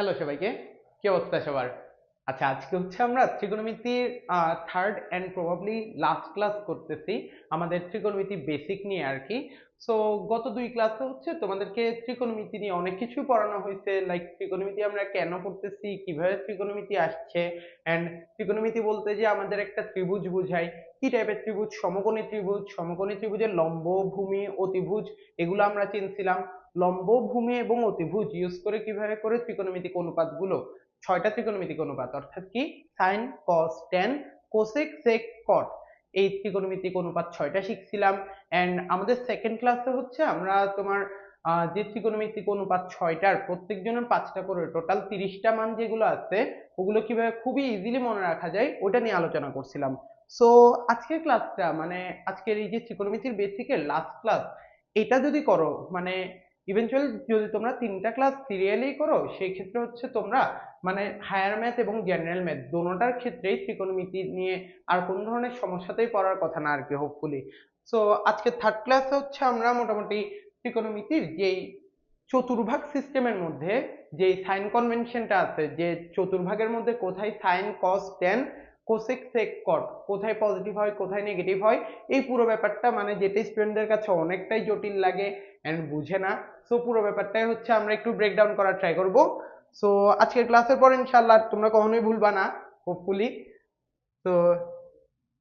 Hello সবাইকে। কি অবস্থা সবার? আচ্ছা আজকে হচ্ছে আমরা ত্রিকোণমিতির third and probably last class করতেছি। আমাদের ত্রিকোণমিতি বেসিক নিয়ে আর কি। সো গত দুই ক্লাসে হচ্ছে তোমাদেরকে ত্রিকোণমিতি নিয়ে অনেক কিছু পড়ানো হয়েছে। লাইক ত্রিকোণমিতি আমরা কেন করতেছি? কীভাবে ত্রিকোণমিতি আসছে? অ্যান্ড ত্রিকোণমিতি বলতে যে আমাদের একটা ত্রিভুজ বোঝায়। কি টাইপের ত্রিভুজ? সমকোণী ত্রিভুজ, সমকোণী ত্রিভুজের লম্ব ভূমি অতিভুজ, এগুলো আমরা চিনছিলাম। লম্ব ভূমি এবং অতিভুজ ইউজ করে কীভাবে করে ত্রিকোণমিতিক অনুপাতগুলো ছয়টা ত্রিকোণমিতিক অনুপাত, অর্থাৎ কি? Sine cos tan cosec sec cot এই ত্রিকোণমিতিক অনুপাত ছয়টা শিখছিলাম। এন্ড আমাদের সেকেন্ড ক্লাসে হচ্ছে আমরা তোমার যে ত্রিকোণমিতিক অনুপাত ছয়টার প্রত্যেকজনের পাঁচটা করে টোটাল তিরিশটা মান যেগুলো আছে, ওগুলো কীভাবে খুবই ইজিলি মনে রাখা যায়, ওটা নিয়ে আলোচনা করছিলাম। সো আজকের ক্লাসটা মানে আজকের এই যে ত্রিকোণমিতির বেসিকের লাস্ট ক্লাস এটা যদি করো মানে ইভেনচুয়ালি যদি তোমরা তিনটা ক্লাস সিরিয়ালি করো, সেই ক্ষেত্রে হচ্ছে তোমরা মানে হায়ার ম্যাথ এবং জেনারেল ম্যাথ দোনোটার ক্ষেত্রেই ত্রিকোণমিতি নিয়ে আর কোন ধরনের সমস্যাতেই পড়ার কথা না আর কি হোপফুলি সো আজকে থার্ড ক্লাসে হচ্ছে আমরা মোটামুটি ত্রিকোণমিতির যেই চতুর্ভাগ সিস্টেমের মধ্যে যে সাইন কনভেনশনটা আছে, যে চতুর্ভাগের মধ্যে কোথায় sine cos tan cosec sec cot কোথায় পজিটিভ হয়, কোথায় নেগেটিভ হয়, এই পুরো ব্যাপারটা মানে যেটা স্টুডেন্টদের কাছে অনেকটাই জটিল লাগে এন্ড বুঝে না। সো পুরো ব্যাপারটাই হচ্ছে আমরা একটু ব্রেকডাউন করার ট্রাই করব। সো আজকের ক্লাসের পর ইনশাআল্লাহ তোমরা কখনোই ভুলবা না হোপফুলি তো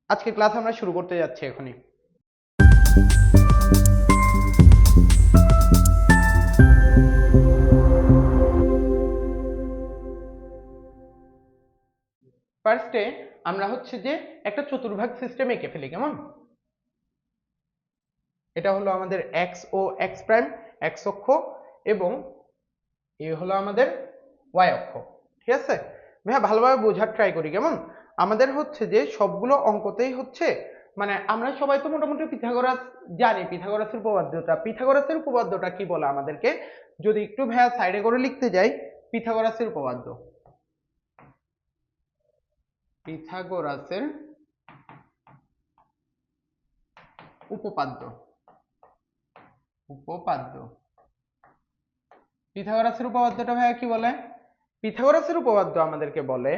আজকের ক্লাস আমরা শুরু করতে যাচ্ছি এখনই। ফার্স্টে আমরা হচ্ছে যে একটা চতুর্ভাগ সিস্টেম এঁকে ফেলি, কেমন? এটা হলো আমাদের X O X prime X অক্ষ এবং এ হলো আমাদের ওয়াই অক্ষ, ঠিক আছে? ভাইয়া ভালোভাবে বোঝার ট্রাই করি, কেমন? আমাদের হচ্ছে যে সবগুলো অঙ্কতেই হচ্ছে মানে আমরা সবাই তো মোটামুটি পিথাগোরাস জানি, পিথাগোরাসের উপপাদ্যটা। পিথাগোরাসের উপপাদ্যটা কি বলে আমাদেরকে? যদি একটু ভাইয়া সাইডে করে লিখতে যাই, পিথাগোরাসের উপপাদ্য। পিথাগোরাসের উপপাদ্য। উপপাদ্য। পিথাগোরাসের উপপাদ্যটা ভাইয়া কি বলে? পিথাগোরাসের উপপাদ্য আমাদেরকে বলে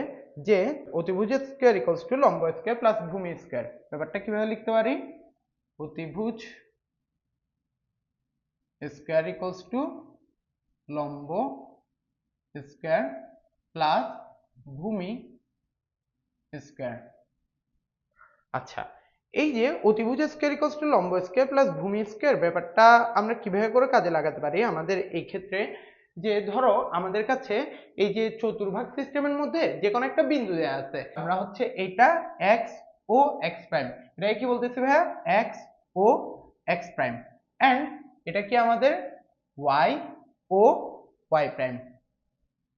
যে অতিভুজের স্কয়ার ইকুয়ালস টু লম্ব স্কয়ার প্লাস ভূমি স্কয়ার। ব্যাপারটা কীভাবে লিখতে পারি? অতিভুজ স্কয়ার ইকুয়ালস টু লম্ব স্কয়ার প্লাস ভূমি স্কয়ার। আচ্ছা এই যে অতিভুজ স্কয়ার ইকুয়ালস টু লম্ব স্কয়ার প্লাস ভূমি স্কয়ার ব্যাপারটা আমরা কীভাবে করে কাজে লাগাতে পারি? আমাদের এই ক্ষেত্রে যে ধরো আমাদের কাছে এই যে চতুর্ভাগ সিস্টেমের মধ্যে যে কোনো একটা বিন্দু দেয়া আছে, আমরা হচ্ছে এটা এক্স ও এক্স প্রাইম এটা কি বলতেছি ভাইয়া? X O X prime and এটা কি আমাদের ওয়াই ও ওয়াই প্রাইম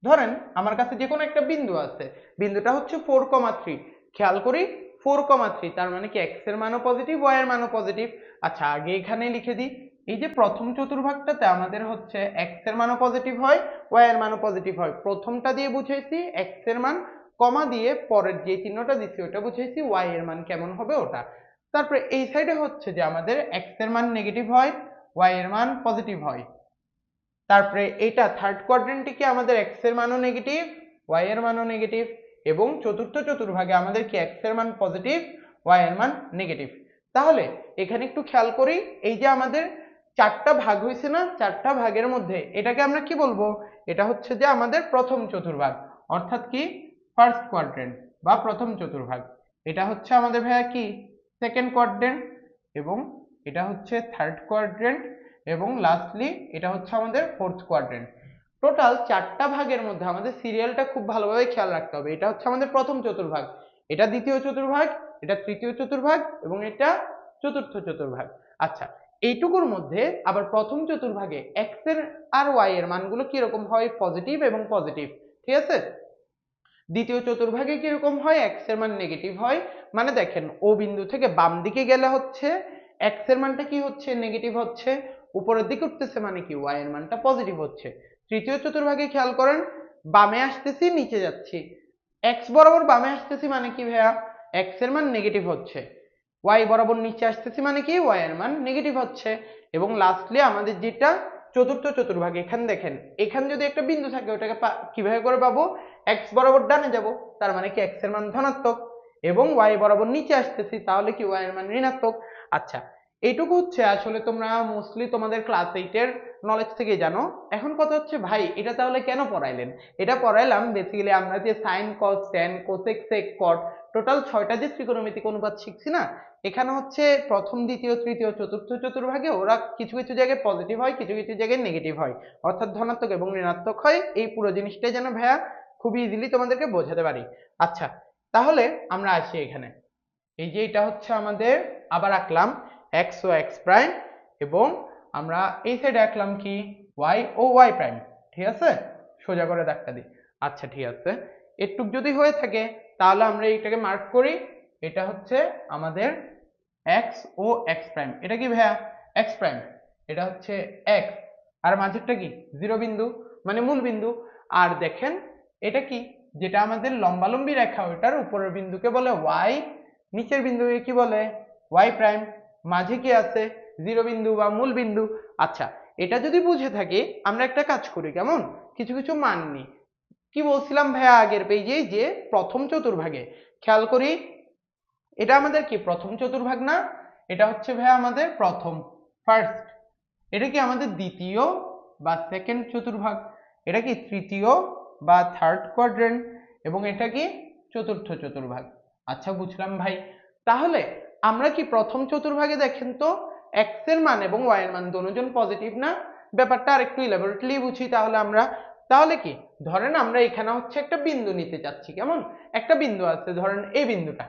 ধরেন আমার কাছে যে কোনো একটা বিন্দু আছে, বিন্দুটা হচ্ছে ফোর কমা থ্রি খেয়াল করি ফোর কমা থ্রি, তার মানে কি এক্সের মানও পজিটিভ ওয়াই এর মানও পজিটিভ আচ্ছা আগে এখানে লিখে দিই। এই যে প্রথম চতুর্ভাগটাতে আমাদের হচ্ছে এক্সের মানও পজিটিভ হয় ওয়াই এর মানও পজিটিভ হয়। প্রথমটা দিয়ে বুঝাইছি এক্সের মান কমা দিয়ে পরের যে চিহ্নটা দিচ্ছি ওটা বুঝাইছি ওয়াই এর মান কেমন হবে ওটা। তারপরে এই সাইডে হচ্ছে যে আমাদের এক্সের মান নেগেটিভ হয় ওয়াই এর মান পজিটিভ হয়। তারপরে এটা থার্ড কোয়াড্রেন্টে কি আমাদের এক্সের মানও নেগেটিভ ওয়াই এর মানও নেগেটিভ এবং চতুর্থ চতুর্ভাগে আমাদের কি এক্সের মান পজিটিভ ওয়াই এর মান নেগেটিভ তাহলে এখানে একটু খেয়াল করি, এই যে আমাদের চারটা ভাগ হয়েছে না, চারটা ভাগের মধ্যে, এটাকে আমরা কি বলব? এটা হচ্ছে যে আমাদের প্রথম চতুর্ভাগ, অর্থাৎ কি? ফার্স্ট কোয়াড্রেন্ট বা প্রথম চতুর্ভাগ। এটা হচ্ছে আমাদের ভাইয়া কি? সেকেন্ড কোয়াড্রেন্ট এবং এটা হচ্ছে থার্ড কোয়াড্রেন্ট এবং লাস্টলি এটা হচ্ছে আমাদের ফোর্থ কোয়াড্রেন্ট টোটাল চারটা ভাগের মধ্যে আমাদের সিরিয়ালটা খুব ভালোভাবে খেয়াল রাখতে হবে। এটা হচ্ছে আমাদের প্রথম চতুর্ভাগ। এটা দ্বিতীয় চতুর্ভাগ, এটা তৃতীয় চতুর্ভাগ এবং এটা চতুর্থ চতুর্ভাগ। আচ্ছা এইটুকুর মধ্যে আবার প্রথম চতুর্ভাগে এক্সের আর ওয়াই এর মানগুলো কীরকম হয়? পজিটিভ এবং পজিটিভ ঠিক আছে? দ্বিতীয় চতুর্ভাগে কীরকম হয়? এক্সের মান নেগেটিভ হয়। মানে দেখেন, ও বিন্দু থেকে বাম দিকে গেলে হচ্ছে এক্সের মানটা কি হচ্ছে? নেগেটিভ হচ্ছে। উপরের দিকে উঠতেছে মানে কি? ওয়াই এর মানটা পজিটিভ হচ্ছে। তৃতীয় চতুর্ভাগে খেয়াল করেন, বামে আসতেছি, নিচে যাচ্ছি। এক্স বরাবর বামে আসতেছি মানে কি ভাইয়া? এক্সের মান নেগেটিভ হচ্ছে। ওয়াই বরাবর নিচে আসতেছি মানে কি? ওয়াই এর মান নেগেটিভ হচ্ছে। এবং লাস্টলি আমাদের যেটা চতুর্থ চতুর্ভাগ, এখানে দেখেন, এখানে যদি একটা বিন্দু থাকে, ওটাকে কীভাবে করে পাবো? এক্স বরাবর ডানে যাব, তার মানে কি এক্সের মান ধনাত্মক। এবং ওয়াই বরাবর নিচে আসতেছি, তাহলে কি ওয়াই এর মান ঋণাত্মক? আচ্ছা এইটুকু হচ্ছে আসলে তোমরা মোস্টলি তোমাদের ক্লাস এইটের নলেজ থেকে জানো। এখন কথা হচ্ছে, ভাই, এটা তাহলে কেন পড়াইলেন? এটা পড়াইলাম বেসিক্যালি আমরা যে sine cos tan cosec sec cot total ছয়টা যে ত্রিকোণমিতিক অনুপাত শিখছি না, এখানে হচ্ছে প্রথম, দ্বিতীয়, তৃতীয়, চতুর্থ, চতুর্ভাগে ওরা কিছু কিছু জায়গায় পজিটিভ হয়, কিছু কিছু জায়গায় নেগেটিভ হয়। অর্থাৎ ধনাত্মক এবং ঋণাত্মক হয়, এই পুরো জিনিসটাই যেন ভাইয়া খুব ইজিলি তোমাদেরকে বোঝাতে পারি। আচ্ছা তাহলে আমরা আসি এখানে। এই যে এটা হচ্ছে আমাদের, আবার আঁকলাম এক্স ও এক্স প্রাইম এবং আমরা এই সাইডে আঁকলাম কি? ওয়াই ও ওয়াই প্রাইম ঠিক আছে? সোজা করে দাগটা দিই। আচ্ছা ঠিক আছে। এটুক যদি হয়ে থাকে, তাহলে আমরা এইটাকে মার্ক করি। এটা হচ্ছে আমাদের এক্স ও এক্স প্রাইম এটা কি ভাইয়া? এক্স প্রাইম এটা হচ্ছে এক্স আর মাঝেরটা কি? জিরো বিন্দু মানে মূল বিন্দু। আর দেখেন, এটা কি? যেটা আমাদের লম্বালম্বী রেখা ওটার উপরের বিন্দুকে বলে ওয়াই নিচের বিন্দুকে কি বলে? ওয়াই প্রাইম মাঝে কি আছে? জিরো বিন্দু বা মূল বিন্দু আচ্ছা এটা যদি বুঝে থাকি, আমরা একটা কাজ করি, কেমন? কিছু কিছু মান নিই কি বলছিলাম ভাইয়া আগের পেজে যে প্রথম চতুর্ভাগে। খেয়াল করি, এটা আমাদের কি প্রথম চতুর্ভাগ না? এটা হচ্ছে ভাইয়া আমাদের প্রথম ফার্স্ট এটা কি আমাদের দ্বিতীয় বা সেকেন্ড চতুর্ভাগ? এটা কি তৃতীয় বা থার্ড কোয়াড্রেন্ট এবং এটা কি চতুর্থ চতুর্ভাগ? আচ্ছা বুঝলাম ভাই। তাহলে, আমরা কি প্রথম চতুর্ভাগে দেখেন তো এক্সের মান এবং ওয়াই এর মান, দুজন পজিটিভ না? ব্যাপারটা আর একটু ইলাবোরেটলি বুঝি তাহলে আমরা। তাহলে কি? ধরেন আমরা এখানে হচ্ছে একটা বিন্দু নিতে চাচ্ছি, কেমন? একটা বিন্দু আছে, ধরেন এই বিন্দুটা।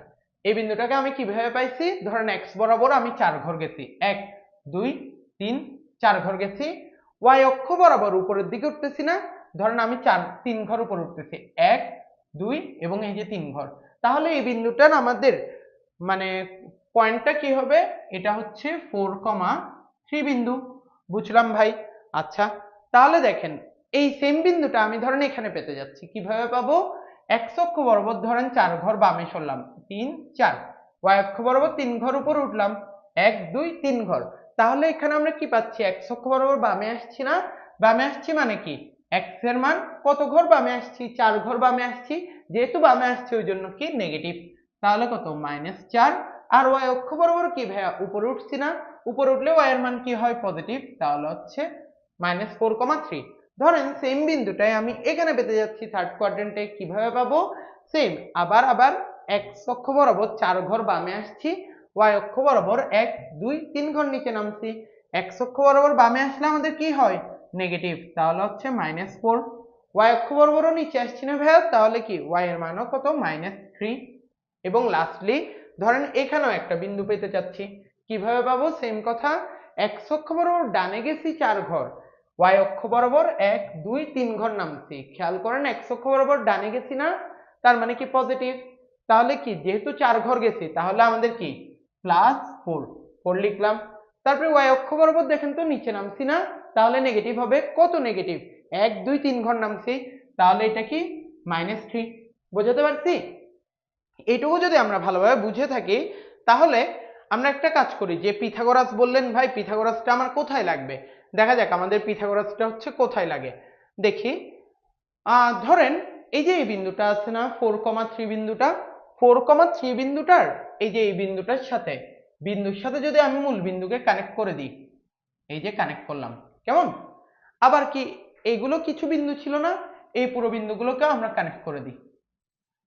এই বিন্দুটাকে আমি কীভাবে পাইছি? ধরেন এক্স বরাবর আমি চার ঘর গেছি। এক, দুই, তিন, চার ঘর গেছি। ওয়াই অক্ষ বরাবর উপরের দিকে উঠতেছি না? ধরেন আমি চার, তিন ঘর উপর উঠতেছি। এক, দুই এবং এই যে তিন ঘর। তাহলে এই বিন্দুটার আমাদের মানে পয়েন্টটা কি হবে? এটা হচ্ছে ফোর কমা থ্রি বিন্দু। বুঝলাম ভাই? আচ্ছা তাহলে দেখেন, এই সেম বিন্দুটা আমি ধরেন এখানে পেতে যাচ্ছি। কীভাবে পাবো? এক্স অক্ষ বরাবর ধরেন চার ঘর বামে সরলাম, তিন, চার। ওয়াই অক্ষ বরাবর তিন ঘর উপর উঠলাম, এক, দুই, তিন ঘর। তাহলে এখানে আমরা কি পাচ্ছি? এক্স অক্ষ বরাবর বামে আসছি না। বামে আসছি মানে কি? এক্সের মান কত ঘর বামে আসছি? চার ঘর বামে আসছি। যেহেতু বামে আসছে, ওই জন্য কি? নেগেটিভ তাহলে কত? মাইনাস চার। আর ওয়াই অক্ষ বরাবর কি ভাইয়া? উপরে উঠছি না। উপরে উঠলে ওয়াই এর মান কি হয়? পজিটিভ তাহলে হচ্ছে মাইনাস ফোর কমা থ্রি ধরেন সেম বিন্দুটাই আমি এখানে পেতে যাচ্ছি থার্ড কোয়াড্রেন্টে কীভাবে পাবো? সেম আবার আবার এক্স অক্ষ বরাবর চার ঘর বামে আসছি। ওয়াই অক্ষ বরাবর এক, দুই, তিন ঘর নিচে নামছি। এক্স অক্ষ বরাবর বামে আসলে আমাদের কি হয়? নেগেটিভ তাহলে হচ্ছে মাইনাস ফোর ওয়াই অক্ষ বরাবরও নিচে আসছি না ভাইয়া। তাহলে কি? ওয়াই এর মানও কত? মাইনাস থ্রি এবং লাস্টলি ধরেন এখানেও একটা বিন্দু পেতে চাচ্ছি। কীভাবে পাবো? সেম কথা এক্স অক্ষ বরাবর ডানে গেছি চার ঘর। ওয়াই অক্ষ বরাবর এক, দুই, তিন ঘর নামছি। খেয়াল করেন এক্স অক্ষ বরাবর ডানে গেছি না, তার মানে কি পজিটিভ তাহলে কি, যেহেতু চার ঘর গেছি, তাহলে আমাদের কি? প্লাস ফোর ফোর লিখলাম। তারপরে ওয়াই অক্ষ বরাবর দেখেন তো নিচে নামছি না, তাহলে নেগেটিভ হবে। কত নেগেটিভ এক, দুই, তিন ঘর নামছি। তাহলে এটা কি? মাইনাস থ্রি বোঝাতে পারছি? এইটুকু যদি আমরা ভালোভাবে বুঝে থাকি, তাহলে আমরা একটা কাজ করি, যে পিথাগোরাস বললেন ভাই, পিথাগোরাসটা আমার কোথায় লাগবে? দেখা যাক আমাদের পিথাগোরাসটা হচ্ছে কোথায় লাগে। দেখি ধরেন এই যে এই বিন্দুটা আছে না ফোর কমা থ্রি বিন্দুটা ফোর কমা থ্রি বিন্দুটার এই যে এই বিন্দুটার সাথে, বিন্দুর সাথে যদি আমি মূল বিন্দুকে কানেক্ট করে দিই, এই যে কানেক্ট করলাম, কেমন? আবার কি এইগুলো কিছু বিন্দু ছিল না, এই পুরো বিন্দুগুলোকে আমরা কানেক্ট করে দিই।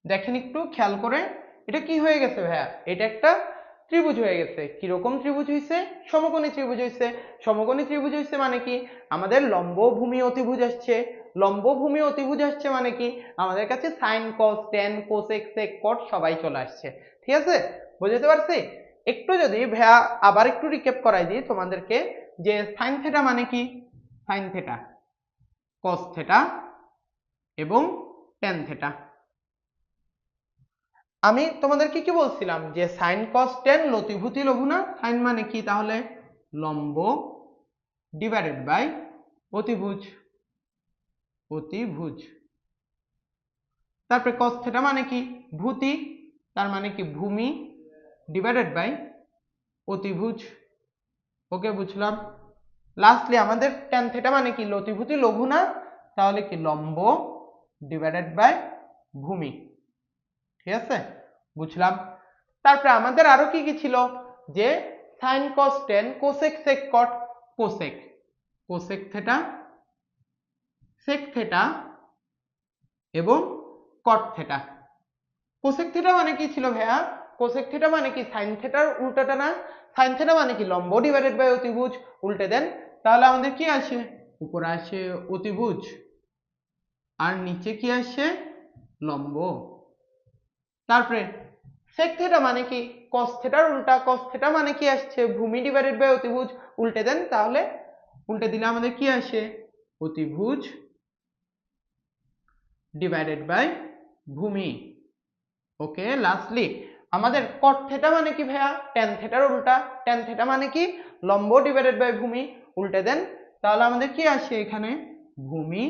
দেখেন একটু খেয়াল করে, এটা কি হয়ে গেছে ভাইয়া? এটা একটা ত্রিভুজ হয়ে গেছে। কীরকম ত্রিভুজ হয়েছে সমকোণী ত্রিভুজ হয়েছে সমকোণী ত্রিভুজ হয়েছে মানে কি? আমাদের লম্ব ভূমি অতিভুজ আসছে। লম্ব ভূমি অতিভুজ আসছে মানে কি? আমাদের কাছে sine cos tan cosec sec cot সবাই চলে আসছে। ঠিক আছে? বুঝতে পারছি? একটু যদি ভাইয়া আবার একটু রিক্যাপ করাই দিই তোমাদেরকে, যে সাইন থেটা মানে কি? সাইন থেটা কস থেটা এবং টেন থেটা আমি তোমাদেরকে কি বলছিলাম? যে সাইন কস টেন লতিভূতি লঘু না? সাইন মানে কি? তাহলে লম্ব ডিভাইডেড বাই অতিভুজ। অতিভুজ। তারপরে কস থেটা মানে কি? ভূতি। তার মানে কি? ভূমি ডিভাইডেড বাই অতিভুজ। ওকে বুঝলাম। লাস্টলি আমাদের ট্যান থেটা মানে কি? লতিভূতি লঘু না? তাহলে কি? লম্ব ডিভাইডেড বাই ভূমি। ঠিক আছে? বুঝলাম। তারপরে আমাদের আরও কি কি ছিল? যে sine cos tan cosec sec cot cosec cosec theta sec theta এবং কট থেটা কোসেক থেটা মানে কি ছিল ভাইয়া? কোসেক থেটা মানে কি সাইন থেটার উল্টাটা না? সাইন থেটা মানে কি লম্ব ডিভাইডেড বাই অতিভুজ, উল্টে দেন। তাহলে আমাদের কি আসে? উপরে আসে অতিভুজ। আর নিচে কি আসে? লম্ব। তারপরে সেক থেটা মানে কি? কস থেটার উল্টা কস থেটা মানে কি আসছে? ভূমি ডিভাইডেড বাই অতিভুজ, উল্টে দেন তাহলে উল্টে দিলে আমাদের কি আসে? অতিভুজ ডিভাইডেড বাই ভূমি। ওকে লাস্টলি আমাদের কট থেটা মানে কি ভাইয়া? ট্যান থেটার উল্টা। ট্যান থেটা মানে কি? লম্ব ডিভাইডেড বাই ভূমি, উল্টে দেন তাহলে আমাদের কি আসে এখানে? ভূমি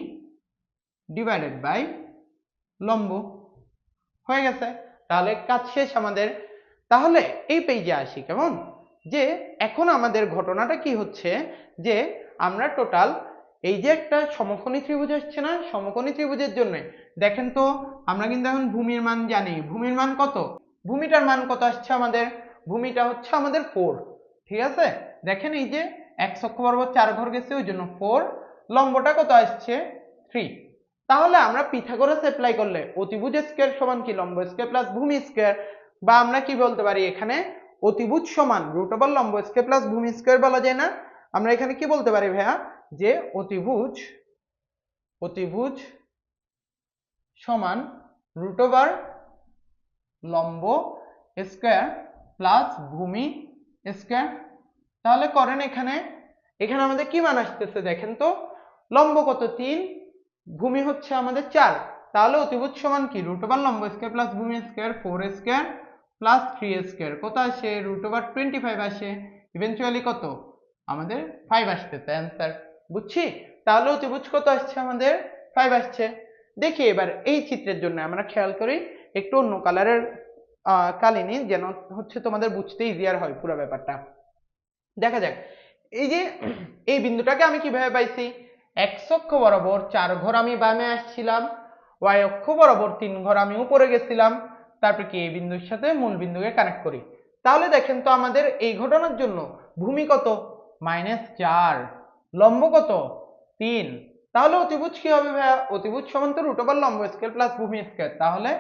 ডিভাইডেড বাই লম্ব। হয়ে গেছে। তাহলে কাজ শেষ আমাদের। তাহলে এই পেজে আসি কেমন? যে এখন আমাদের ঘটনাটা কি হচ্ছে? যে আমরা টোটাল এই যে একটা সমকোণী ত্রিভুজ আসছে না? সমকোণী ত্রিভুজের জন্য। দেখেন তো, আমরা কিন্তু এখন ভূমির মান জানি। ভূমির মান কত? ভূমিটার মান কত আসছে আমাদের? ভূমিটা হচ্ছে আমাদের ফোর ঠিক আছে? দেখেন এই যে এক অক্ষ বরাবর চার ঘর গেছে, ওই জন্য ফোর লম্বটা কত আসছে? থ্রি তাহলে আমরা পিথাগোরাস অ্যাপ্লাই করলে অতিভুজ স্কয়ার সমান কি? লম্ব স্কয়ার প্লাস ভূমি স্কয়ার বা আমরা কি বলতে পারি এখানে? অতিভুজ সমান রুট ওভার লম্ব স্কয়ার প্লাস ভূমি স্কয়ার বলা যায় না। আমরা এখানে কি বলতে পারি ভাইয়া? যে অতিভুজ অতিভুজ সমান রুট ওভার লম্ব স্কয়ার প্লাস ভূমি স্কয়ার তাহলে করেন এখানে। এখানে আমাদের কি মান আসতেছে দেখেন তো? লম্ব কত? তিন। ভূমি হচ্ছে আমাদের চার। তাহলে অতিভুজ সমান কি? রুট ওভার লম্ব স্কয়ার প্লাস ভূমি square four square plus three square কত আসে? রুট ওভার টোয়েন্টি ফাইভ আসে। ইভেনচুয়ালি কত? আমাদের ফাইভ আসতেছে অ্যান্সার বুঝছি? তাহলে অতিভুজ কত আসছে? আমাদের ফাইভ আসছে। দেখি এবার এই চিত্রের জন্য আমরা খেয়াল করি, একটু অন্য কালারের কালিনি যেন হচ্ছে তোমাদের বুঝতে ইজিয়ার হয় পুরো ব্যাপারটা। দেখা যাক। এই যে, এই বিন্দুটাকে আমি কীভাবে পাইছি? এক্স অক্ষ বরাবর চার ঘর আমি বামে আসছিলাম, ওয়াই অক্ষ বরাবর তিন ঘর আমি উপরে গেছিলাম। তারপর কি এই বিন্দুর সাথে মূল বিন্দুকে কানেক্ট করি? তাহলে দেখেন তো আমাদের এই ঘটনার জন্য ভূমি কত? মাইনাস চার, লম্ব কত? তিন। তাহলে অতিভুজ কি হবে ভাইয়া? অতিভুজ সমান তো রুট ওভার লম্ব স্কয়ার প্লাস ভূমি স্কয়ার তাহলে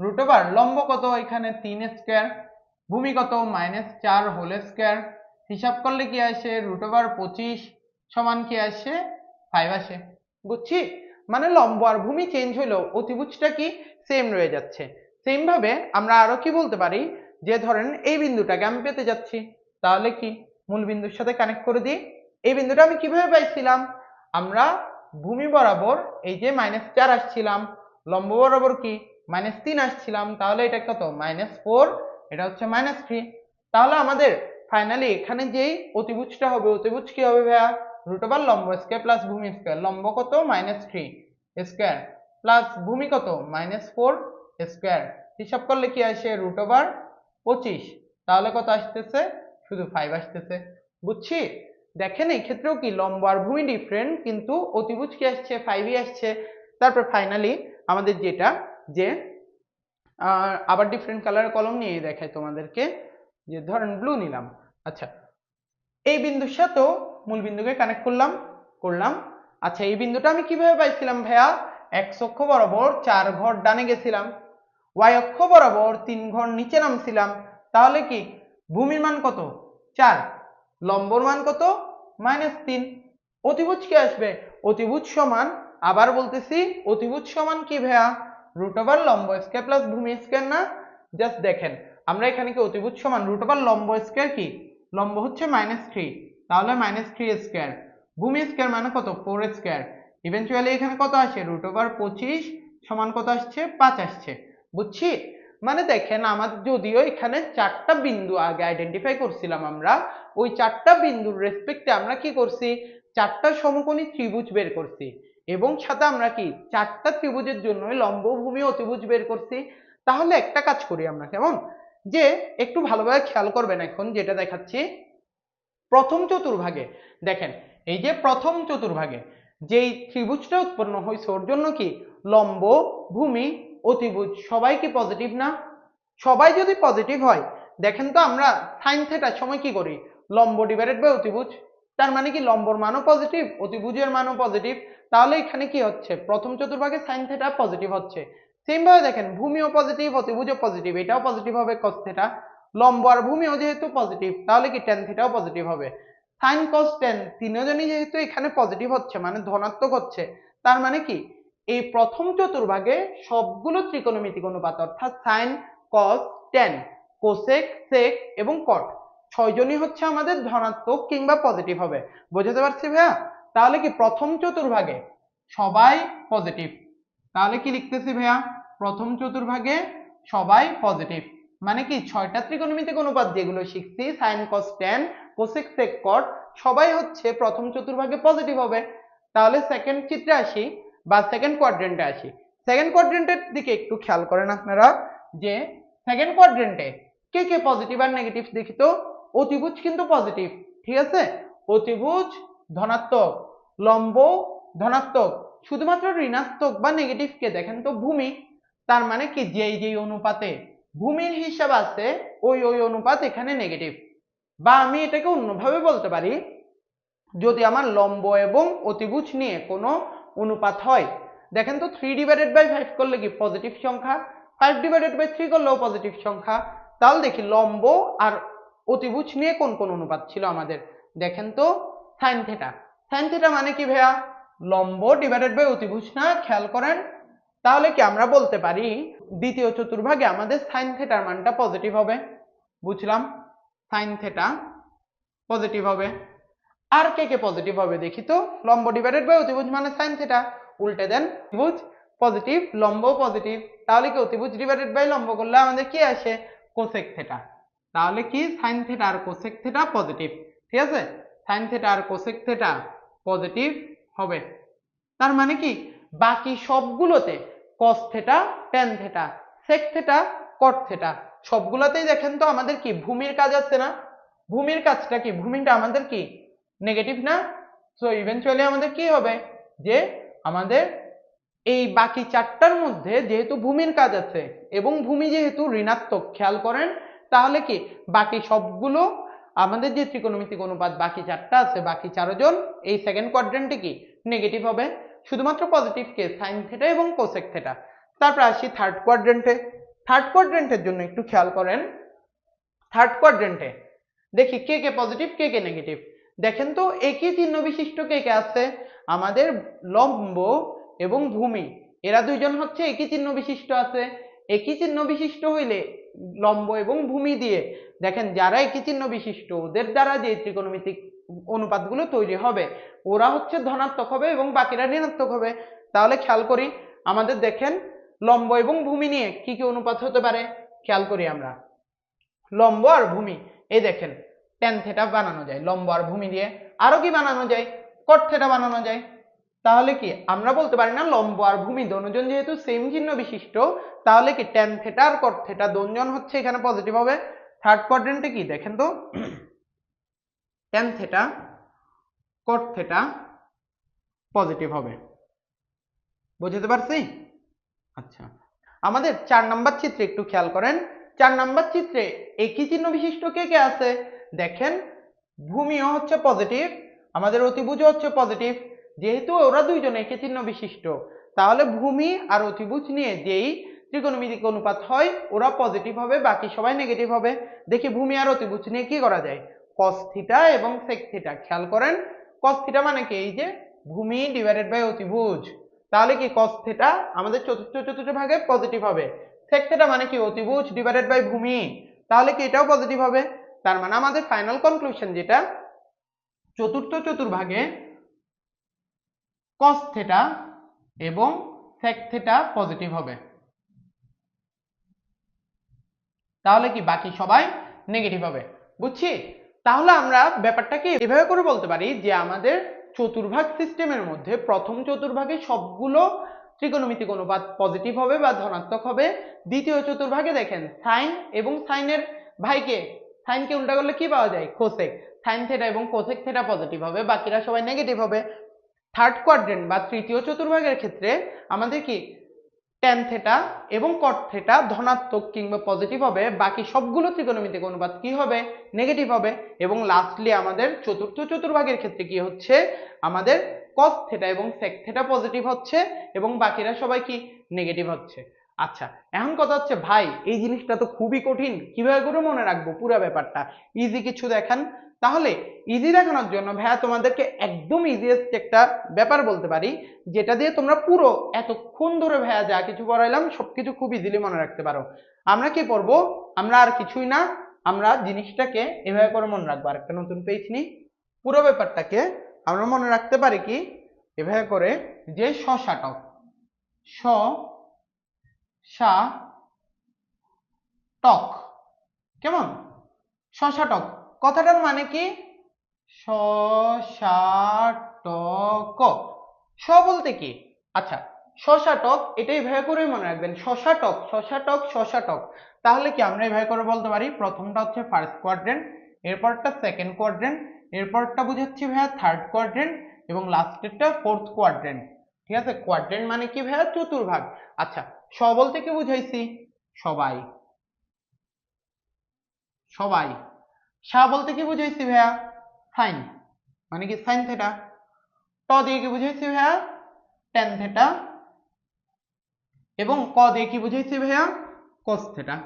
রুট ওভার লম্ব কত এখানে? তিন স্কয়ার ভূমি কত? মাইনাস চার হোল স্কয়ার হিসাব করলে কি আসে? রুট ওভার পঁচিশ সমান কি আসে? ফাইভ আসে বুঝছি? মানে লম্ব আর ভূমি চেঞ্জ হইলেও অতিভুজটা কি? সেম রয়ে যাচ্ছে। সেম ভাবে আমরা আরও কি বলতে পারি? যে ধরেন এই বিন্দুটাকে আমি পেতে যাচ্ছি। তাহলে কি? মূল বিন্দুর সাথে কানেক্ট করে দিই। এই বিন্দুটা আমি কীভাবে পাইছিলাম? আমরা ভূমি বরাবর এই যে মাইনাস চার আসছিলাম। লম্ব বরাবর কি? মাইনাস তিন আসছিলাম। তাহলে এটা কত? মাইনাস ফোর এটা হচ্ছে মাইনাস থ্রি তাহলে আমাদের ফাইনালি এখানে যেই অতিভুজটা হবে, অতিভুজ কি হবে ভাইয়া? রুট ওভার লম্ব স্কয়ার প্লাস ভূমি স্কয়ার লম্ব কত? মাইনাস থ্রি স্কয়ার প্লাস ভূমি কত? মাইনাস ফোর স্কয়ার হিসাব করলে কি আসে? রুট ওভার পঁচিশ। তাহলে কত আসতেছে? শুধু ফাইভ আসতেছে। বুঝছি? দেখেন এই ক্ষেত্রেও কি লম্ব আর ভূমি ডিফারেন্ট কিন্তু অতিভুজ কি আসছে? ফাইভই আসছে। তারপর ফাইনালি আমাদের যেটা যে আবার ডিফারেন্ট কালার কলম নিয়ে দেখাই তোমাদেরকে। যে ধরেন ব্লু নিলাম। আচ্ছা এই বিন্দুর সাথেও মূল বিন্দুকে কানেক্ট করলাম করলাম। আচ্ছা এই বিন্দুটা আমি কীভাবে পাইছিলাম ভাইয়া? এক্স অক্ষ বরাবর চার ঘর ডানে গেছিলাম। ওয়াই অক্ষ বরাবর তিন ঘর নিচে নামছিলাম। তাহলে কি? ভূমির মান কত? চার। লম্বর মান কত? মাইনাস তিন। অতিভুজ কি আসবে? অতিভুজ সমান, আবার বলতেছি, অতিভুজ সমান কি ভাইয়া? রুট ওভার লম্ব স্কয়ার প্লাস ভূমি স্কয়ার না? জাস্ট দেখেন, আমরা এখানে কি অতিভুজ সমান রুট ওভার লম্ব স্কয়ার কি? লম্ব হচ্ছে মাইনাস থ্রি তাহলে মাইনাস থ্রি স্কয়ার ভূমি স্কয়ার মানে কত? ফোর স্কয়ার ইভেনচুয়ালি এখানে কত আসে? রুট ওভার পঁচিশ সমান কত আসছে? পাঁচ আসছে। বুঝছি? মানে দেখেন আমাদের যদিও এখানে চারটা বিন্দু আগে আইডেন্টিফাই করছিলাম আমরা, ওই চারটা বিন্দুর রেসপেক্টে আমরা কি করছি? চারটা সমকোণী ত্রিভুজ বের করছি। এবং সাথে আমরা কি? চারটা ত্রিভুজের জন্য লম্ব ভূমি অতিভুজ বের করছি। তাহলে একটা কাজ করি আমরা, কেমন? যে একটু ভালোভাবে খেয়াল করবেন এখন যেটা দেখাচ্ছি। প্রথম চতুর্ভাগে। দেখেন, এই যে প্রথম চতুর্ভাগে, যেই ত্রিভুজটা উৎপন্ন হয়েছে, ওর জন্য কি? লম্ব, ভূমি, অতিভুজ, সবাই কি পজিটিভ না? সবাই যদি পজিটিভ হয়, দেখেন তো আমরা সাইন থেটার সময় কি করি? লম্ব ডিভাইডেড বাই অতিভুজ। তার মানে কি? লম্বর মানও পজিটিভ অতিভুজের মানও পজিটিভ তাহলে এখানে কি হচ্ছে? প্রথম চতুর্ভাগে সাইন থেটা পজিটিভ হচ্ছে। সেম ভাবে দেখেন, ভূমিও পজিটিভ অতিভুজও পজিটিভ এটাও পজিটিভ হবে cos থেটা লম্ব আর ভূমিও যেহেতু পজিটিভ তাহলে কি tan থেটাও পজিটিভ হবে। সাইন cos tan তিনজনই যেহেতু এখানে পজিটিভ হচ্ছে মানে ধনাত্মক হচ্ছে, তার মানে কি? এই প্রথম চতুর্ভাগে সবগুলো ত্রিকোণমিতিক অনুপাত, অর্থাৎ sine cos tan cosec sec এবং কট ছয়জনই হচ্ছে আমাদের ধনাত্মক কিংবা পজিটিভ হবে। বোঝাতে পারছি ভাইয়া? তাহলে কি প্রথম চতুর্ভাগে সবাই পজিটিভ তাহলে কি লিখতেছি ভাইয়া? প্রথম চতুর্ভাগে সবাই পজিটিভ মানে কি? ছয়টা ত্রিকোণমিতিক অনুপাত যেগুলো শিখছি sine cos tan cosec sec cot সবাই হচ্ছে প্রথম চতুর্ভাগে পজিটিভ হবে। তাহলে সেকেন্ড চিত্রে আসি বা সেকেন্ড কোয়াড্রেন্টে আসি। সেকেন্ড কোয়াড্রেন্টের দিকে একটু খেয়াল করেন আপনারা যে সেকেন্ড কোয়াড্রেন্টে কে কে পজিটিভ আর নেগেটিভ দেখি তো? অতিভুজ কিন্তু পজিটিভ ঠিক আছে? অতিভুজ, ধনাত্মক, লম্ব, ধনাত্মক, শুধুমাত্র ঋণাত্মক বা নেগেটিভ কে দেখেন তো ভূমি। তার মানে কি? যেই যেই অনুপাতে ভূমির হিসাব আছে, ওই ওই অনুপাত এখানে নেগেটিভ বা আমি এটাকে অন্যভাবে বলতে পারি, যদি আমার লম্ব এবং অতিভুজ নিয়ে কোনো অনুপাত হয়, দেখেন তো থ্রি ডিভাইডেড বাই ফাইভ করলে কি পজিটিভ সংখ্যা? ফাইভ ডিভাইডেড বাই থ্রি করলেও পজিটিভ সংখ্যা। তাহলে দেখি লম্ব আর অতিভুজ নিয়ে কোন কোন অনুপাত ছিল আমাদের? দেখেন তো সাইন থেটা সাইন থেটা মানে কি ভাইয়া? লম্ব ডিভাইডেড বাই অতিভুজ না, খেয়াল করেন তাহলে কি আমরা বলতে পারি, দ্বিতীয় চতুর্ভাগে আমাদের সাইন থেটার মানটা পজিটিভ হবে? বুঝলাম। সাইন থেটা পজিটিভ হবে। আর কে কে পজিটিভ হবে দেখি তো? লম্ব ডিভাইডেড বাই অতিভুজ মানে সাইন থেটা উল্টে দেন, অতিভুজ পজিটিভ লম্ব পজিটিভ তাহলে কি অতিভুজ ডিভাইডেড বাই লম্ব করলে আমাদের কি আসে? কোসেক থেটা তাহলে কি সাইন থেটা আর কোসেক থেটা পজিটিভ ঠিক আছে? সাইন থেটা আর কোসেক থেটা পজিটিভ হবে। তার মানে কি? বাকি সবগুলোতে cos theta tan theta sec theta cot theta সবগুলোতেই দেখেন তো আমাদের কি, ভূমির কাজ আছে না? ভূমির কাজটা কি? ভূমিটা আমাদের কি? নেগেটিভ না? সো ইভেনচুয়ালি আমাদের কি হবে? যে আমাদের এই বাকি চারটার মধ্যে যেহেতু ভূমির কাজ আছে এবং ভূমি যেহেতু ঋণাত্মক, খেয়াল করেন, তাহলে কি? বাকি সবগুলো আমাদের যে ত্রিকোণমিতিক অনুপাত, বাকি চারটা আছে, বাকি চারজন, এই সেকেন্ড কোয়াড্রেন্টে কি? নেগেটিভ হবে। শুধুমাত্র পজিটিভ কে সাইন থেটা এবং কোসেক থেটা তারপর আসি থার্ড কোয়াড্রেন্টে থার্ড কোয়াড্রেন্টের জন্য একটু খেয়াল করেন। থার্ড কোয়াড্রেন্টে দেখি কে কে পজিটিভ কে কে নেগেটিভ দেখেন তো, একই চিহ্ন বিশিষ্ট কে কে আছে? আমাদের লম্ব এবং ভূমি। এরা দুইজন হচ্ছে একই চিহ্ন বিশিষ্ট আছে। একই চিহ্ন বিশিষ্ট হইলে লম্ব এবং ভূমি দিয়ে। দেখেন যারা একই চিহ্ন বিশিষ্ট, ওদের দ্বারা যে ত্রিকোণমিতিক অনুপাতগুলো তৈরি হবে। ওরা হচ্ছে ধনাত্মক হবে এবং বাকিরা ঋণাত্মক হবে। তাহলে খেয়াল করি, আমাদের দেখেন লম্ব এবং ভূমি নিয়ে কি কি অনুপাত হতে পারে? খেয়াল করি আমরা। লম্ব আর ভূমি, এই দেখেন ট্যান থেটা বানানো যায়, লম্ব আর ভূমি দিয়ে। আরও কি বানানো যায়? কট থেটা বানানো যায়। তাহলে কি, আমরা বলতে পারি না লম্ব আর ভূমি দনুজন যেহেতু সেম চিহ্ন বিশিষ্ট, তাহলে কি ট্যান থেটা আর কট থেটা দনুজন হচ্ছে এখানে পজিটিভ হবে। থার্ড কোয়াড্রেন্টে কি, দেখেন তো? Tan theta cot theta positive হবে। বুঝতে পারছি? আচ্ছা। আমাদের চার নাম্বার চিত্রে একটু খেয়াল করেন। চার নাম্বার চিত্রে একই চিহ্ন বিশিষ্ট কে কে আছে? দেখেন, ভূমিও হচ্ছে পজিটিভ আমাদের অতিভুজও হচ্ছে পজিটিভ যেহেতু ওরা দুইজন একই চিহ্ন বিশিষ্ট, তাহলে ভূমি আর অতিভুজ নিয়ে যেই ত্রিকোণমিতিক অনুপাত হয়, ওরা পজিটিভ হবে, বাকি সবাই নেগেটিভ হবে। দেখি ভূমি আর অতিভুজ নিয়ে কি করা যায়? থিটা এবং থিটা খেয়াল করেন, cos থিটা মানে কি? এই যে ভূমি ডিভাইডেড বাই অতিভুজ। তাহলে কি থিটা আমাদের চতুর্থ চতুর্থ ভাগে পজিটিভ হবে। থিটা মানে কি? অতিভুজ ডিভাইডেড বাই ভূমি। তাহলে কি এটাও পজিটিভ হবে? তার মানে আমাদের ফাইনাল কনক্লুশন যেটা, চতুর্থ, চতুর্ভাগে cos থিটা এবং sec থিটা পজিটিভ হবে। তাহলে কি বাকি সবাই নেগেটিভ হবে? বুঝছি? তাহলে আমরা ব্যাপারটাকে এভাবে করে বলতে পারি যে আমাদের চতুর্ভাগ সিস্টেমের মধ্যে প্রথম চতুর্ভাগে সবগুলো ত্রিকোণমিতিক অনুপাত পজিটিভ হবে বা ধনাত্মক হবে। দ্বিতীয় চতুর্ভাগে দেখেন সাইন এবং সাইনের ভাইকে সাইনকে উল্টা করলে কি পাওয়া যায়? কোসেক সাইন থেটা এবং কোসেক থেটা পজিটিভ হবে, বাকিরা সবাই নেগেটিভ হবে। থার্ড কোয়াড্রেন্ট বা তৃতীয় চতুর্ভাগের ক্ষেত্রে আমাদের কি ট্যান থেটা এবং কট থেটা ধনাত্মক কিংবা পজিটিভ হবে। বাকি সবগুলো ত্রিকোণমিতিক অনুপাত কি হবে? নেগেটিভ হবে। এবং লাস্টলি আমাদের চতুর্থ চতুর্ভাগের ক্ষেত্রে কি হচ্ছে? আমাদের কস থেটা এবং সেক থেটা পজিটিভ হচ্ছে এবং বাকিরা সবাই কি? নেগেটিভ হচ্ছে। আচ্ছা এখন কথা হচ্ছে ভাই, এই জিনিসটা তো খুবই কঠিন, কীভাবে করে মনে রাখব পুরো ব্যাপারটা? ইজি কিছু দেখান। তাহলে ইজি দেখানোর জন্য ভাইয়া তোমাদেরকে একদম ইজিয়েস্ট একটা ব্যাপার বলতে পারি, যেটা দিয়ে তোমরা পুরো এতক্ষণ ধরে ভাইয়া যা কিছু পড়াইলাম সবকিছু খুব ইজিলি মনে রাখতে পারো। আমরা কি পড়ব আমরা আর কিছুই না, আমরা জিনিসটাকে এভাবে করে মনে রাখব। আর একটা নতুন পেজ নি পুরো ব্যাপারটাকে আমরা মনে রাখতে পারি কি? এভাবে করে যে শশাটক স সা টক। কেমন? শশাটক কথাটার মানে কি? শশাটক স বলতে কি? আচ্ছা শশাটক এটাই ভয় করে মনে রাখবেন। শশাটক শশাটক শশাটক তাহলে কি আমরা এইভাবে করে বলতে পারি? প্রথমটা হচ্ছে ফার্স্ট কোয়াড্রেন্ট এরপরটা সেকেন্ড কোয়াড্রেন্ট এরপরটা বুঝাচ্ছি ভাইয়া থার্ড কোয়াড্রেন্ট এবং লাস্টেরটা ফোর্থ কোয়াড্রেন্ট ঠিক আছে? কোয়াড্রেন্ট মানে কি ভাইয়া? চতুর্ভাগ। আচ্ছা স বলতে কি বুঝাইছি, সবাই। সবাই। সা বলতে কি বুঝাইছি ভাইয়া, সাইন। মানে কি সাইন থেটা? ট দিয়ে কি বুঝাইছি ভাইয়া? Tan theta. এবং ক দিয়ে কি বুঝাইছি ভাইয়া? Cos theta.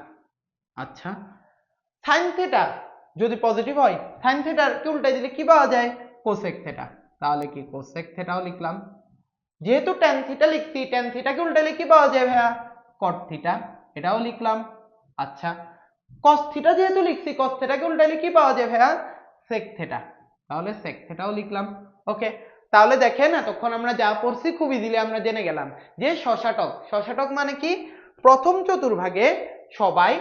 আচ্ছা। সাইন থেটা যদি পজিটিভ হয়, সাইন থেটার কি উল্টাই দিলে কি পাওয়া যায়? Cosec theta. তাহলে কি কোসেক থেটাও লিখলাম। যেহেতু ট্যান থিটা লিখছি ট্যান থিটাকে উল্টালে কি পাওয়া যায় ভাইয়া। কট থিটা এটাও লিখলাম। আচ্ছা কস থিটা যেহেতু লিখছি কস থিটাকে উল্টালে কি পাওয়া যায় ভাইয়া সেক থেটা তাহলে সেক থেটাও লিখলাম। ওকে, তাহলে দেখেন, এতক্ষণ আমরা যা পড়ছি খুব ইজিলি আমরা জেনে গেলাম যে শশাটক শশাটক মানে কি? প্রথম চতুর্ভাগে সবাই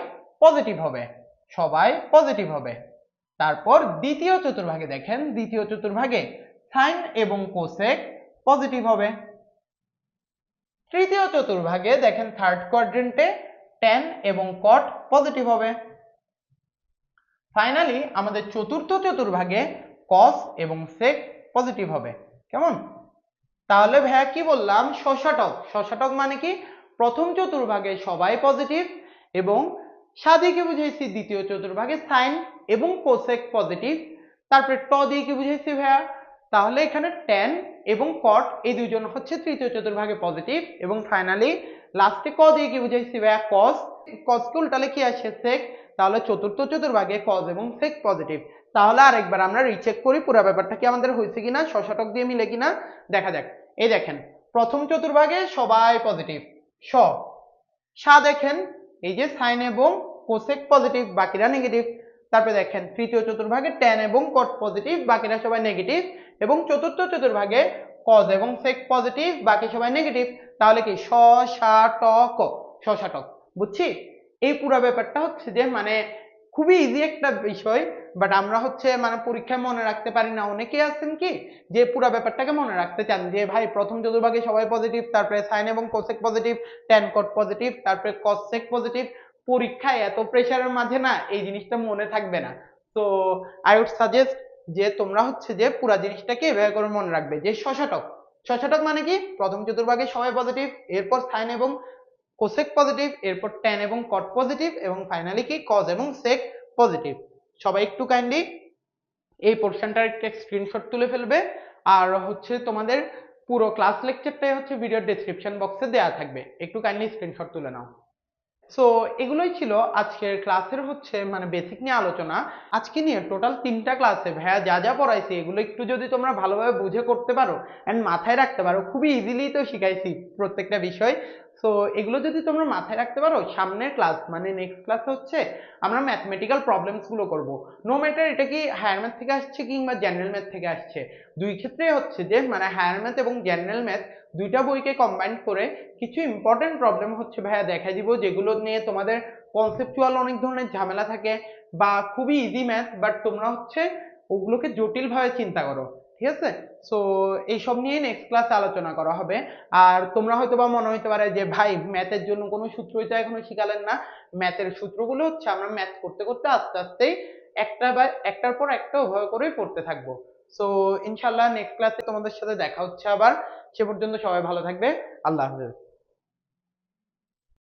পজিটিভ হবে। সবাই পজিটিভ হবে। তারপর দ্বিতীয় চতুর্ভাগে দেখেন, দ্বিতীয় চতুর্ভাগে সাইন এবং কোসেক পজিটিভ হবে। তৃতীয় চতুর্ভাগে দেখেন থার্ড কোয়াড্রেন্টে ট্যান এবং কট পজিটিভ হবে। ফাইনালি আমাদের চতুর্থ চতুর্ভাগে কস এবং সেক পজিটিভ হবে। কেমন? তাহলে ভাইয়া কি বললাম? শশাটক শশাটক মানে কি? প্রথম চতুর্ভাগে সবাই পজিটিভ এবং সাদিকে বুঝাইছি দ্বিতীয় চতুর্ভাগে সাইন এবং কোসেক পজিটিভ তারপরে ট দিয়ে কি বুঝাইছি ভাইয়া? তাহলে এখানে ট্যান এবং কট এই দুজন হচ্ছে তৃতীয় চতুর্ভাগে পজিটিভ এবং ফাইনালি লাস্টে ক দিয়ে কি বুঝাইছি ভাইয়া? কস কসকে উল্টালে কি আসে? সেক তাহলে চতুর্থ চতুর্ভাগে কজ এবং সেক পজিটিভ তাহলে আরেকবার আমরা রিচেক করি, পুরো ব্যাপারটা কি আমাদের হয়েছে কিনা শশাটক দিয়ে মিলে কিনা? দেখা যাক। এই দেখেন, প্রথম চতুর্ভাগে সবাই পজিটিভ স, সা দেখেন, এই যে সাইন এবং কোসেক পজিটিভ বাকিরা নেগেটিভ তারপরে দেখেন তৃতীয় চতুর্ভাগে ট্যান এবং কট পজিটিভ বাকিরা সবাই নেগেটিভ এবং চতুর্থ চতুর্ভাগে কজ এবং সেক পজিটিভ বাকি সবাই নেগেটিভ তাহলে কি? স সা ট ক শশাটক বুঝছি? এই পুরো ব্যাপারটা হচ্ছে যে মানে খুবই ইজি একটা বিষয় বাট আমরা হচ্ছে মানে পরীক্ষায় মনে রাখতে পারি না। অনেকে আছেন কি? যে পুরো ব্যাপারটাকে মনে রাখতে চান যে, ভাই, প্রথম চতুর্ভাগে সবাই পজিটিভ তারপরে সাইন এবং cosec positive tan cot positive তারপরে কসেক পজিটিভ পরীক্ষায় এত প্রেশারের মাঝে না এই জিনিসটা মনে থাকবে না। তো আই উড সাজেস্ট যে তোমরা হচ্ছে যে পুরো জিনিসটাকে এভাবে করে মনে রাখবে যে শশাটক শশাটক মানে কি? প্রথম চতুর্ভাগে সবাই পজিটিভ এরপর সাইন এবং কোসেক পজিটিভ এরপর ট্যান এবং কট পজিটিভ এবং ফাইনালি কি? কজ এবং সেক পজিটিভ সবাই একটু কাইন্ডলি এই পোর্শনটার একটা স্ক্রিনশট তুলে ফেলবে। আর হচ্ছে তোমাদের পুরো ক্লাস লেকচারটাই হচ্ছে ভিডিওর ডেসক্রিপশন বক্সে দেওয়া থাকবে। একটু কাইন্ডলি স্ক্রিনশট তুলে নাও। সো এগুলোই ছিল আজকের ক্লাসের হচ্ছে মানে বেসিক নিয়ে আলোচনা। আজকে নিয়ে টোটাল তিনটা ক্লাসে ভাইয়া যা যা পড়াইছি, এগুলো একটু যদি তোমরা ভালোভাবে বুঝে করতে পারো অ্যান্ড মাথায় রাখতে পারো, খুবই ইজিলি তো শিখাইছি প্রত্যেকটা বিষয়। সো এগুলো যদি তোমরা মাথায় রাখতে পারো, সামনের ক্লাস মানে নেক্সট ক্লাস হচ্ছে আমরা ম্যাথমেটিক্যাল প্রবলেমসগুলো করব। নো ম্যাটার এটা কি হায়ার ম্যাথ থেকে আসছে কিংবা জেনারেল ম্যাথ থেকে আসছে। দুই ক্ষেত্রে হচ্ছে যে মানে হায়ার ম্যাথ এবং জেনারেল ম্যাথ দুইটা বইকে কম্বাইন করে কিছু ইম্পর্টেন্ট প্রবলেম হচ্ছে ভাইয়া দেখা দিব, যেগুলো নিয়ে তোমাদের কনসেপচুয়াল অনেক ধরনের ঝামেলা থাকে বা খুবই ইজি ম্যাথ বাট তোমরা হচ্ছে ওগুলোকে জটিলভাবে চিন্তা করো, ঠিক আছে? সো এইসব নিয়ে নেক্সট ক্লাসে আলোচনা করা হবে। আর তোমরা হয়তো বা মনে হতে পারে যে, ভাই ম্যাথের জন্য কোনো সূত্রই তো এখনও শিখালেন না। ম্যাথের সূত্রগুলো হচ্ছে আমরা ম্যাথ করতে করতে আস্তে আস্তেই একটা বা একটার পর একটা উভয় করেই পড়তে থাকব। সো ইনশাল্লাহ নেক্সট ক্লাসে তোমাদের সাথে দেখা হচ্ছে আবার। সে পর্যন্ত সবাই ভালো থাকবে। আল্লাহ হাফেজ।